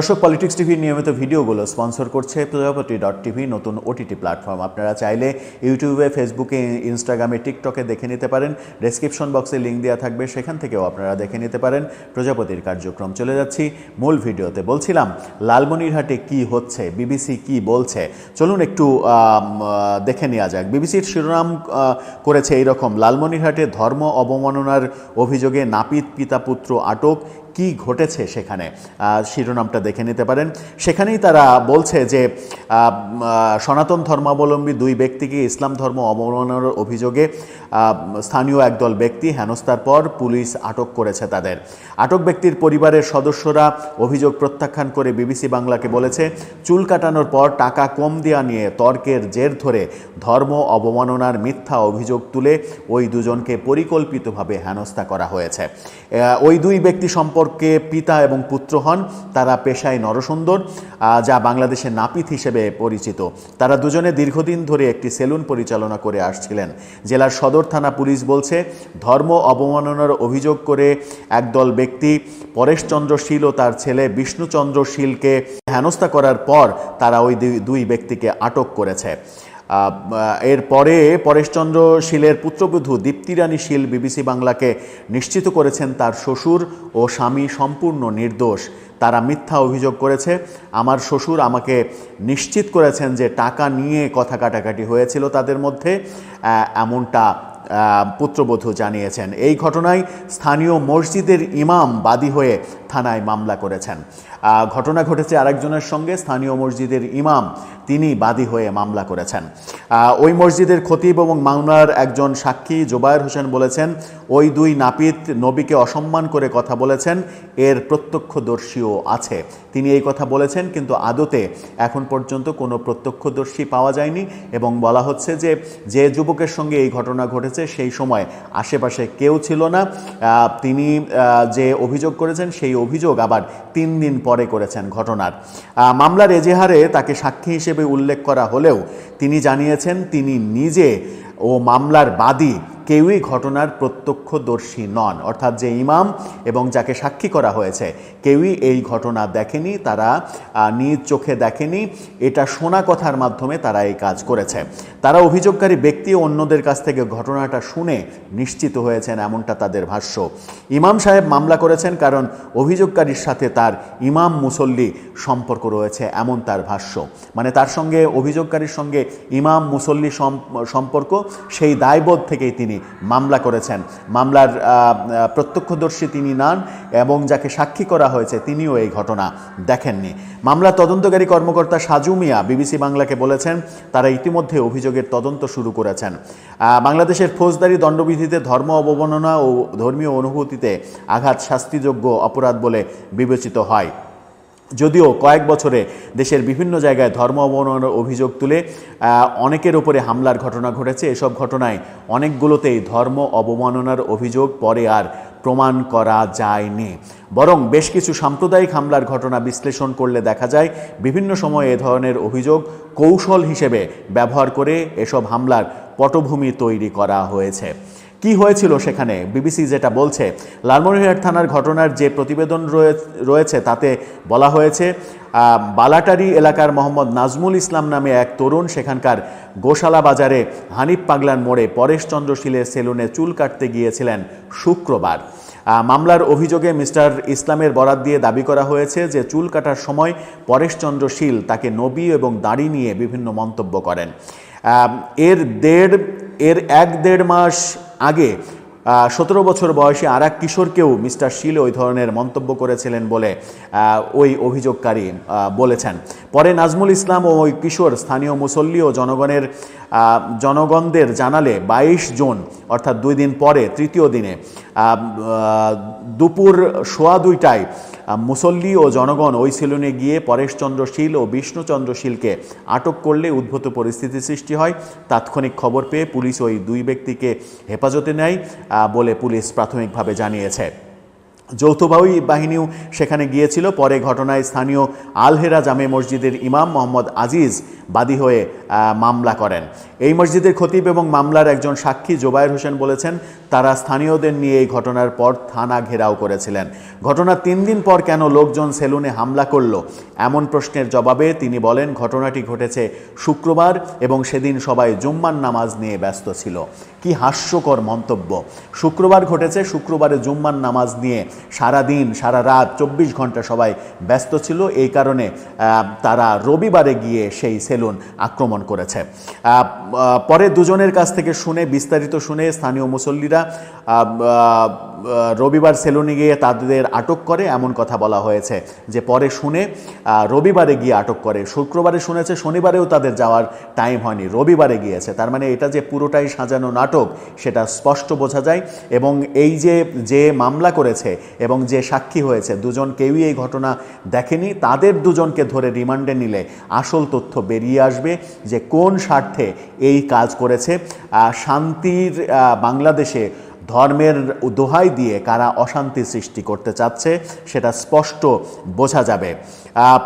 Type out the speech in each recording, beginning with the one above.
দর্শক পলিটিক্স টিভির নিয়মিত ভিডিওগুলো স্পন্সর করছে প্রজাপতি ডট টিভি নতুন ওটিটি প্ল্যাটফর্ম আপনারা চাইলে ইউটিউবে ফেসবুকে ইনস্টাগ্রামে টিকটকে দেখে নিতে পারেন। ডেসক্রিপশন বক্সে লিঙ্ক দেওয়া থাকবে, সেখান থেকেও আপনারা দেখে নিতে পারেন প্রজাপতির কার্যক্রম। চলে যাচ্ছি মূল ভিডিওতে। বলছিলাম, লালমনিরহাটে কি হচ্ছে? বিবিসি কি বলছে? চলুন একটু দেখে নেওয়া যাক। বিবিসির শিরোনাম করেছে এইরকম, লালমনিরহাটে ধর্ম অবমাননার অভিযোগে নাপিত পিতা পুত্র আটক। কি ঘটেছে সেখানে? শিরোনামটা দেখে নিতে পারেন। সেখানেই তারা বলছে যে সনাতন ধর্মাবলম্বী দুই ব্যক্তিকে ইসলাম ধর্ম অবমাননার অভিযোগে স্থানীয় একদল ব্যক্তি হেনস্থার পর পুলিশ আটক করেছে তাদের। আটক ব্যক্তির পরিবারের সদস্যরা অভিযোগ প্রত্যাখ্যান করে বিবিসি বাংলাকে বলেছে, চুল কাটানোর পর টাকা কম দেওয়া নিয়ে তর্কের জের ধরে ধর্ম অবমাননার মিথ্যা অভিযোগ তুলে ওই দুজনকে পরিকল্পিতভাবে হেনস্থা করা হয়েছে। ওই দুই ব্যক্তি সম্পর্কে পিতা এবং পুত্র হন, তারা পেশায় নরসুন্দর যা বাংলাদেশের নাপিত হিসেবে পরিচিত। তারা দুজনে দীর্ঘদিন ধরে একটি সেলুন পরিচালনা করে আসছিলেন। জেলার সদর থানা পুলিশ বলছে, ধর্ম অবমাননার অভিযোগ করে একদল ব্যক্তি পরেশচন্দ্র শীল ও তার ছেলে বিষ্ণুচন্দ্র শীলকে হেনস্থা করার পর তারা ওই দুই- ব্যক্তিকে আটক করেছে। এরপরে পরেশচন্দ্র শীলের পুত্রবধূ দীপ্তিরানী শীল বিবিসি বাংলাকে নিশ্চিত করেছেন তার শ্বশুর ও স্বামী সম্পূর্ণ নির্দোষ। তারা মিথ্যা অভিযোগ করেছে। আমার শ্বশুর আমাকে নিশ্চিত করেছেন যে টাকা নিয়ে কথা কাটাকাটি হয়েছিল তাদের মধ্যে এমনটা পুত্রবধূ জানিয়েছেন। এই ঘটনায় স্থানীয় মসজিদের ইমাম বাদী হয়ে থানায় মামলা করেছেন। ঘটনা ঘটেছে আরেকজনের সঙ্গে, স্থানীয় মসজিদের ইমাম, তিনি বাদী হয়ে মামলা করেছেন। ওই মসজিদের খতিব এবং মামলার একজন সাক্ষী জোবায়ের হোসেন বলেছেন, ওই দুই নাপিত নবীকে অসম্মান করে কথা বলেছেন, এর প্রত্যক্ষদর্শীও আছে। তিনি এই কথা বলেছেন, কিন্তু আদতে এখন পর্যন্ত কোনো প্রত্যক্ষদর্শী পাওয়া যায়নি এবং বলা হচ্ছে যে যে যুবকের সঙ্গে এই ঘটনা ঘটেছে সেই সময় আশেপাশে কেউ ছিল না। তিনি যে অভিযোগ করেছেন সেই অভিযোগ আবার তিন দিন পরে করেছেন ঘটনার। মামলার এজেহারে তাকে সাক্ষী হিসেবে উল্লেখ করা হলেও তিনি জানিয়েছেন তিনি নিজে ও মামলার বাদী কেউই ঘটনার প্রত্যক্ষদর্শী নন, অর্থাৎ যে ইমাম এবং যাকে সাক্ষী করা হয়েছে, কেউই এই ঘটনা দেখেনি, তারা নিজ চোখে দেখেনি, এটা শোনা কথার মাধ্যমে তারা এই কাজ করেছে। তারা অভিযোগকারী ব্যক্তি অন্যদের কাছ থেকে ঘটনাটা শুনে নিশ্চিত হয়েছেন এমনটা তাদের ভাষ্য। ইমাম সাহেব মামলা করেছেন কারণ অভিযোগকারীর সাথে তার ইমাম মুসল্লি সম্পর্ক রয়েছে এমন তার ভাষ্য। মানে তার সঙ্গে, অভিযোগকারীর সঙ্গে ইমাম মুসল্লি সম- সম্পর্ক, সেই দায়বোধ থেকেই তিনি মামলা করেছেন। মামলার প্রত্যক্ষদর্শী তিনি নান এবং যাকে সাক্ষী করা হয়েছে তিনিও এই ঘটনা দেখেননি। মামলা তদন্তকারী কর্মকর্তা সাজু মিয়া বিবিসি বাংলাকে বলেছেন, তারা ইতিমধ্যে অভিযোগের তদন্ত শুরু করেছেন। বাংলাদেশের ফৌজদারি দণ্ডবিধিতে ধর্ম অবমাননা ও ধর্মীয় অনুভূতিতে আঘাত শাস্তিযোগ্য অপরাধ বলে বিবেচিত হয়। যদিও কয়েক বছরে দেশের বিভিন্ন জায়গায় ধর্ম অবমাননার অভিযোগ তুলে অনেকের উপরে হামলার ঘটনা ঘটেছে। এসব ঘটনায় অনেকগুলোতেই ধর্ম অবমাননার অভিযোগ পরে আর প্রমাণ করা যায়নি। বরং বেশ কিছু সাম্প্রদায়িক হামলার ঘটনা বিশ্লেষণ করলে দেখা যায়, বিভিন্ন সময়ে এ ধরনের অভিযোগ কৌশল হিসেবে ব্যবহার করে এসব হামলার পটভূমি তৈরি করা হয়েছে। কি হয়েছিল সেখানে? বিবিসি যেটা বলছে, লালমনিরহাট থানার ঘটনার যে প্রতিবেদন রয়ে- রয়েছে তাতে বলা হয়েছে বালাটারি এলাকার মোহাম্মদ নাজমুল ইসলাম নামে এক তরুণ সেখানকার গোশালা বাজারে হানিফ পাগলার মোড়ে পরেশচন্দ্র শীলের সেলুনে চুল কাটতে গিয়েছিলেন শুক্রবার। মামলার অভিযোগে মিস্টার ইসলামের বরাত দিয়ে দাবি করা হয়েছে যে চুল কাটার সময় পরেশচন্দ্র শীল তাকে নবী এবং দাড়ি নিয়ে বিভিন্ন মন্তব্য করেন। এর দেড় এর এক দেড় মাস আগে সতেরো বছর বয়সী আর এক কিশোরকেও মিস্টার শীল ওই ধরনের মন্তব্য করেছিলেন বলে ওই অভিযোগকারী বলেছেন। পরে নাজমুল ইসলাম ও ওই কিশোর স্থানীয় মুসল্লি ও জনগণের জনগণদের জানালে বাইশ জুন, অর্থাৎ দুই দিন পরে, তৃতীয় দিনে দুপুর সোয়া দুইটায় মুসল্লি ও জনগণ ওই সেলুনে গিয়ে পরেশচন্দ্র শীল ও বিষ্ণুচন্দ্র শীলকে আটক করলে উদ্ভূত পরিস্থিতি সৃষ্টি হয়। তাৎক্ষণিক খবর পেয়ে পুলিশ ওই দুই ব্যক্তিকে হেফাজতে নেয় বলে পুলিশ প্রাথমিকভাবে জানিয়েছে। যৌথ বাহি- বাহিনীও সেখানে গিয়েছিল। পরে ঘটনায় স্থানীয় আলহেরা জামে মসজিদের ইমাম মোহাম্মদ আজিজ বাদী হয়ে মামলা করেন। এই মসজিদের খতিব এবং মামলার একজন সাক্ষী জোবায়ের হোসেন বলেছেন, তারা স্থানীয়দের নিয়ে এই ঘটনার পর থানা ঘেরাও করেছিলেন। ঘটনার তিন দিন পর কেন লোকজন সেলুনে হামলা করল, এমন প্রশ্নের জবাবে তিনি বলেন, ঘটনাটি ঘটেছে শুক্রবার এবং সেদিন সবাই জুম্মার নামাজ নিয়ে ব্যস্ত ছিল। কি হাস্যকর মন্তব্য। শুক্রবার ঘটেছে, শুক্রবারে জুম্মার নামাজ নিয়ে সারা দিন সারা রাত চব্বিশ ঘণ্টা সবাই ব্যস্ত ছিল। এই কারণে তারা রবিবারে গিয়ে সেই সেলুন আক্রমণ করেছে। পরে দুজনের কাছ থেকে শুনে, বিস্তারিত শুনে স্থানীয় মুসল্লিরা রবিবার সেলুনে গিয়ে তাদের আটক করে। এমন কথা বলা হয়েছে যে পরে শুনে রবিবারে গিয়ে আটক করে। শুক্রবারে শুনেছে, শনিবারেও তাদের যাওয়ার টাইম হয়নি, রবিবারে গিয়েছে। তার মানে এটা যে পুরোটাই সাজানো নাটক, সেটা স্পষ্ট বোঝা যায়। এবং এই যে যে মামলা করেছে এবং যে সাক্ষী হয়েছে, দুজন কেউই এই ঘটনা দেখেনি। তাদের দুজনকে ধরে রিমান্ডে নিলে আসল তথ্য বেরিয়ে আসবে যে কোন স্বার্থে এই কাজ করেছে। শান্তির বাংলাদেশে ধর্মের দোহাই দিয়ে কারা অশান্তি সৃষ্টি করতে চাচ্ছে, সেটা স্পষ্ট বোঝা যাবে।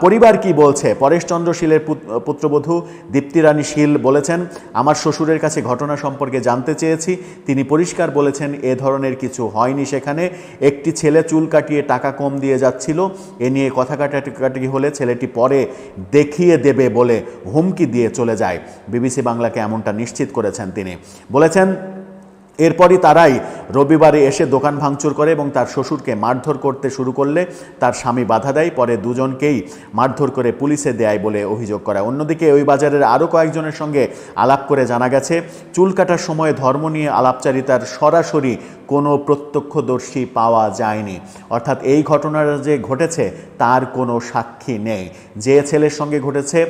পরিবার কি বলছে? পরেশচন্দ্র শীলের পুত- পুত্রবধূ দীপ্তিরানী শীল বলেছেন, আমার শ্বশুরের কাছে ঘটনা সম্পর্কে জানতে চেয়েছি। তিনি পরিষ্কার বলেছেন, এ ধরনের কিছু হয়নি সেখানে। একটি ছেলে চুল কাটিয়ে টাকা কম দিয়ে যাচ্ছিল। এ নিয়ে কথা কাটাকাটি হলে ছেলেটি পরে দেখিয়ে দেবে বলে হুমকি দিয়ে চলে যায়। বিবিসি বাংলাকে এমনটা নিশ্চিত করেছেন তিনি। বলেছেন এরপরই তারাই রবিবারে এসে দোকান ভাঙচুর করে এবং তার শ্বশুরকে মারধর করতে শুরু করলে তার স্বামী বাধা দেয়, পরে দুজনকেই মারধর করে পুলিশে দেয় বলে অভিযোগ করা। অন্যদিকে ওই বাজারের আরও কয়েকজনের সঙ্গে আলাপ করে জানা গেছে, চুল কাটার সময় ধর্ম নিয়ে আলাপচারিতার সরাসরি কোনো প্রত্যক্ষদর্শী পাওয়া যায়নি। অর্থাৎ এই ঘটনাটা যে ঘটেছে, তার কোনো সাক্ষী নেই। যে ছেলের সঙ্গে ঘটেছে